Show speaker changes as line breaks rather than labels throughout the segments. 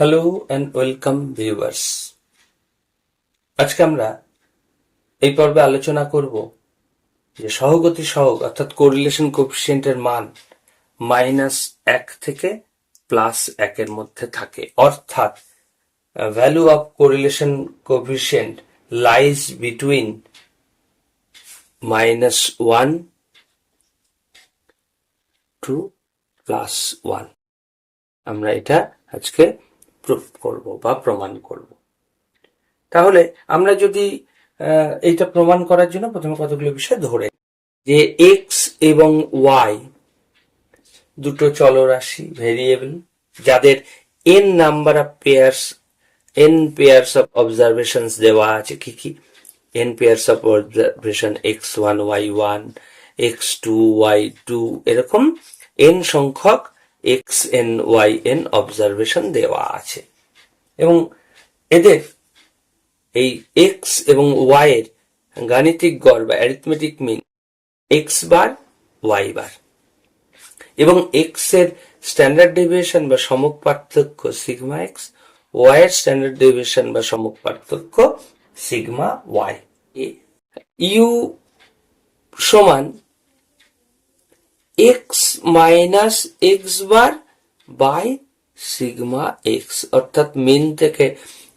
Hello and welcome viewers আজকে আমরা এই পর্বে আলোচনা করব যে সহগতি সহগ, অর্থাৎ কোরিলেশন কোফিসিয়েন্টের মান মাইনাস এক থেকে প্লাস একের মধ্যে থাকে। অর্থাৎ value of correlation coefficient lies between minus one to plus one আমরা এটা আজকে প্রুফ করব বা প্রমাণ করব। তাহলে আমরা যদি এইটা প্রমাণ করার জন্য প্রথমে কতগুলো বিষয় ধরে যে এক্স এবং ওয়াই দুটো চলরাশি ভেরিয়েবল যাদের N number of pairs N pairs of observations দেওয়া আছে কি কি? N pairs of observation X one Y one X two Y two এরকম এন সংখ্যক X N Y N observation দেওয়া আছে। এবং এদের এই এক্স এবং ওয়াই এর গাণিতিক গড় বা arithmetic mean X bar Y bar. এবং এক্সের স্ট্যান্ডার্ড ডেভিয়েশন বা সমক পার্থক্য সিগমা এক্স ওয়াই এর স্ট্যান্ডার্ড ডেভিয়েশন বা সমক পার্থক্য সিগমা ওয়াই ইউ সমান X minus X bar by sigma X অর্থাৎ মিন থেকে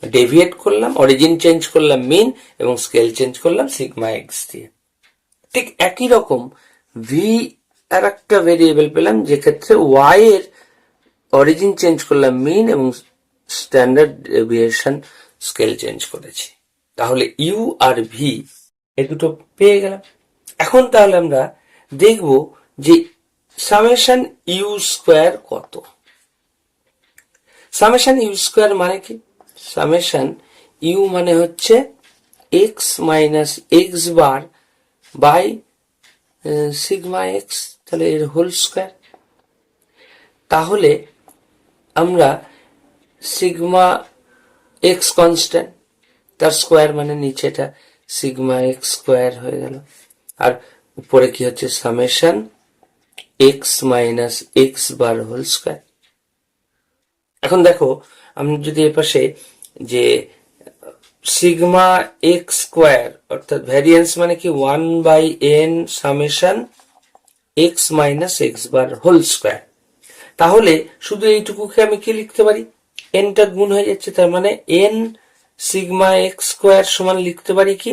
ডেভিয়েট করলাম অরিজিন চেঞ্জ করলাম মিন এবং স্কেল চেঞ্জ করলাম সিগমা এক্স দিয়ে। ঠিক একই রকম ভি আর একটা ভেরিয়েবল পেলাম যেক্ষেত্রে ওয়াই এর অরিজিন চেঞ্জ করলাম মিন এবং স্ট্যান্ডার্ড ডেভিয়েশন স্কেল চেঞ্জ করেছি। তাহলে ইউ আর ভি এই দুটো পেয়ে গেলাম। এখন তাহলে আমরা দেখব যে সামেশন ইউ স্কোয়ার কত? সামেশন ইউ স্কোয়ার মানে কি? সামেশন ইউ মানে হচ্ছে X minus X bar by sigma X তাহলে এর হোল স্কোয়ার তাহলে আমরা সিগমা এক্স কনস্ট্যান্ট তার স্কোয়ার মানে নিচেটা সিগমা এক্স স্কোয়ার হয়ে গেল। আর উপরে কি হচ্ছে? Summation X minus X bar whole square এখন দেখো, আমি যদি এ পাশে যে সিগমা এক্স স্কোয়ার অর্থাৎ ভ্যারিয়েন্স মানে কি one by N summation X minus X bar whole square তাহলে শুধু এইটুকুকে আমি কি লিখতে পারি? এনটা গুণ হয়ে যাচ্ছে, তার মানে এন সিগমা এক্স স্কোয়ার সমান লিখতে পারি কি?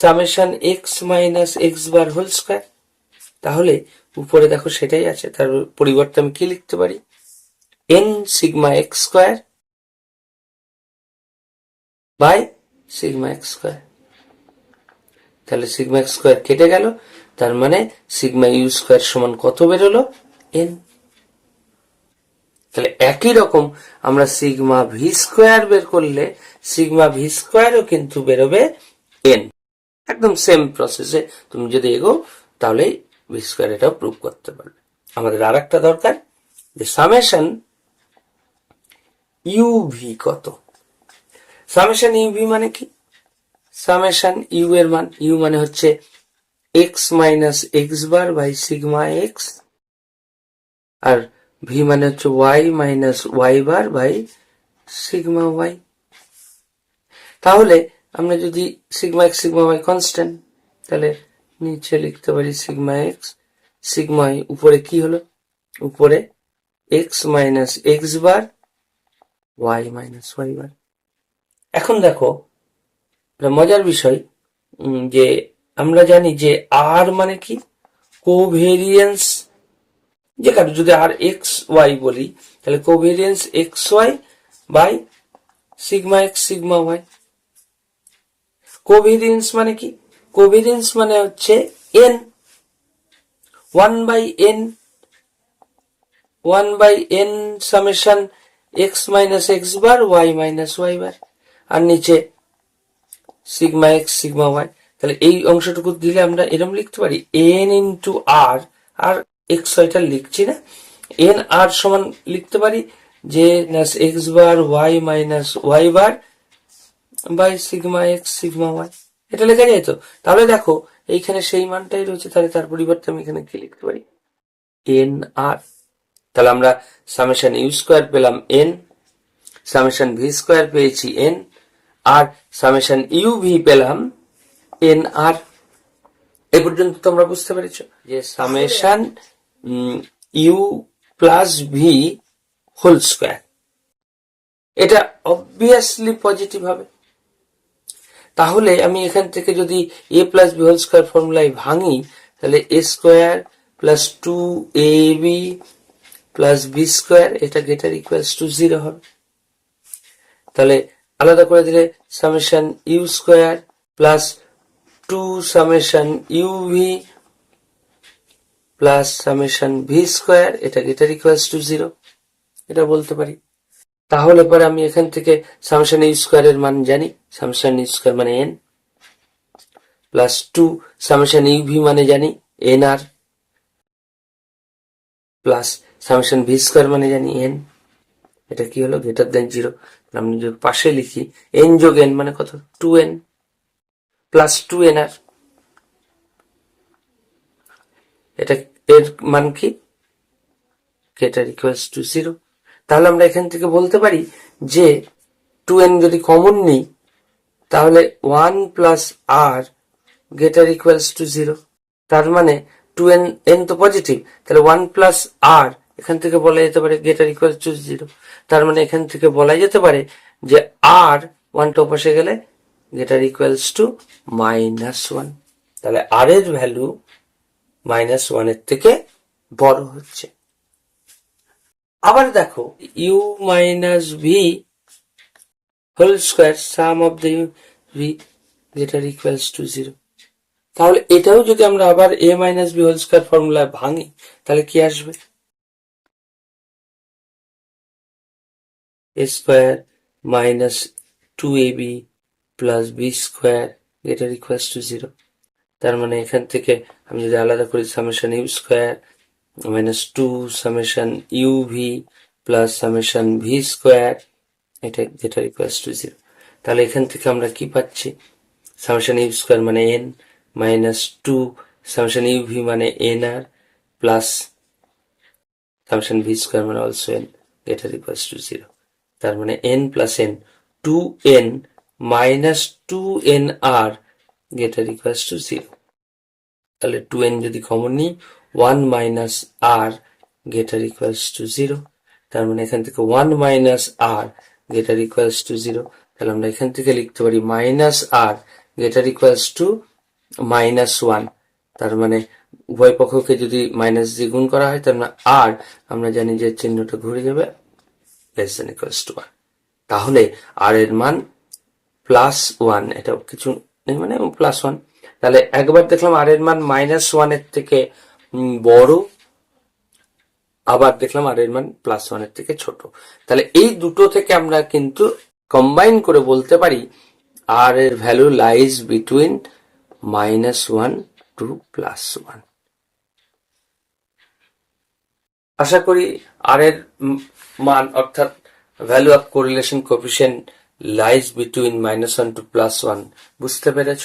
Summation X minus X bar whole square তাহলে উপরে দেখো সেটাই আছে, তার পরিবর্তে আমি কি লিখতে পারি? N sigma X square by sigma X square তাহলে সিগমা এক্স স্কোয়ার কেটে গেল, তার মানে সিগমা ইউ স্কোয়ার সমান কত বেরোলো? এন তাহলে একই রকম আমরা সিগমা ভি স্কোয়ার বের করলে সিগমা ভি স্কোয়ারও কিন্তু বেরোবে এন একদম সেম প্রসেসে তুমি যদি এগো তাহলে ভি স্কোয়ার এটাও প্রুভ করতে পারবে। আমাদের আর একটা দরকার, যে সামেশন ইউভি কত? সামেশন ইউভি মানে কি? সামেশন ইউ এর মান ইউ মানে হচ্ছে X minus X bar by sigma X R V মানে হচ্ছে Y minus Y bar by sigma Y তাহলে আমরা যদি sigma X sigma Y constant তাহলে নিচে লিখতে পারি সিগমা এক্স সিগমা উপরে কি হলো? উপরে X minus X bar Y minus Y bar এখন দেখো মজার বিষয় যে আমরা জানি যে আর মানে কি? কোভেরিয়েন্স যে কারও যদি আর এক্স ওয়াই বলি, তাহলে covariance X Y by sigma X sigma Y covariance মানে কি? কোভেরিয়েন্স মানে হচ্ছে N one by N one by N summation X minus X bar Y minus Y bar আর নিচে সিগমা এক্স সিগমা ওয়াই তাহলে এই অংশটুকু দিলে আমরা এরকম লিখতে পারি N into R R X ওয়াইটা লিখছি না। এন আর সমান লিখতে পারি যে X bar Y minus Y bar by sigma X sigma Y এটা লেখা যায় তো? তাহলে দেখো এইখানে সেই মানটাই রয়েছে তাহলে তার পরিবর্তে আমি এখানে কি লিখতে পারি? এন আর তাহলে আমরা সামেশন ইউ স্কোয়ার পেলাম এন সামেশন ভি স্কোয়ার পেয়েছি N R summation U V পেলাম এন আর এ পর্যন্ত তোমরা বুঝতে পেরেছ? যে summation U plus V whole square এটা অবভিয়াসলি পজিটিভ হবে। তাহলে আমি এখান থেকে যদি A plus B whole square ফর্মুলায় ভাঙি, তাহলে A square plus two A B plus B square এটা গেটার ইকুয়ালস টু জিরো হবে। তাহলে আলাদা করে দিলে summation U square plus two summation U V plus summation V square এটা গেটার ইকুয়ালস টু জিরো এটা বলতে পারি। তাহলে পরে আমি এখান থেকে সামেশন ইউ স্কোয়ারের মান জানি। সামেশন ইউ স্কোয়ার মানে N plus two summation U V মানে জানি N R plus summation V square মানে জানি এন এটা কি হলো? গ্রেটার দেন জিরো আমি যদি পাশে লিখি এন যোগ এন মানে কত? Two N plus two N R এটা এর মান কি? গ্রেটার ইকুয়ালস টু জিরো তাহলে আমরা এখান থেকে বলতে পারি যে টু এন যদি কমন নিই, তাহলে one plus R greater equals to zero তার মানে টু এন এন তো পজিটিভ তাহলে ওয়ান প্লাস আর এখান থেকে বলা যেতে পারে গেটার ইকুয়ালস টু জিরো তার মানে এখান থেকে বলা যেতে পারে যে আর ওয়ানটা পাশে গেলে greater equals to minus one তাহলে আর এর ভ্যালু মাইনাস ওয়ানের থেকে বড় হচ্ছে। আবার দেখো U minus V whole square sum of the V greater equals to zero তাহলে এটাও যদি আমরা আবার A minus B whole square ফর্মুলায় ভাঙি, তাহলে কি আসবে? A square minus two A B plus B square greater equals to zero তার মানে এখান থেকে আমি যদি আলাদা করি summation U square minus two summation U V plus summation V square এটা যেটা ইকুয়ালস টু জিরো তাহলে এখান থেকে আমরা কি পাচ্ছি? সামেশন ইউ স্কোয়ার মানে N minus two summation U V মানে N R plus summation V square মানে also N greater equals to zero তার মানে N plus N two N minus two N R greater equals to zero তাহলে two N যদি common নিই one minus R greater equals to zero তার মানে এখান থেকে one minus R greater equals to zero তাহলে আমরা এখান থেকে লিখতে পারি minus R greater equals to minus one তার মানে উভয় পক্ষকে যদি মাইনাস দিয়ে গুণ করা হয়, তার মানে আর আমরা জানি যে চিহ্নটা ঘুরে যাবে less than equals to one তাহলে আর এর মান প্লাস ওয়ান এটা কিছু নেই মানে প্লাস ওয়ান তাহলে একবার দেখলাম আর এর মান মাইনাস ওয়ানের থেকে বড়, আবার দেখলাম আর এর মান প্লাস ওয়ানের থেকে ছোট। তাহলে এই দুটো থেকে আমরা কিন্তু কম্বাইন করে বলতে পারি আর এর value lies between minus one to plus one আশা করি আর এর মান অর্থাৎ value of correlation coefficient lies between minus one to plus one বুঝতে পেরেছ?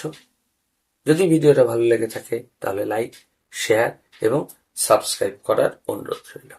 যদি ভিডিওটা ভালো লেগে থাকে তাহলে লাইক শেয়ার এবং সাবস্ক্রাইব করার অনুরোধ রইল।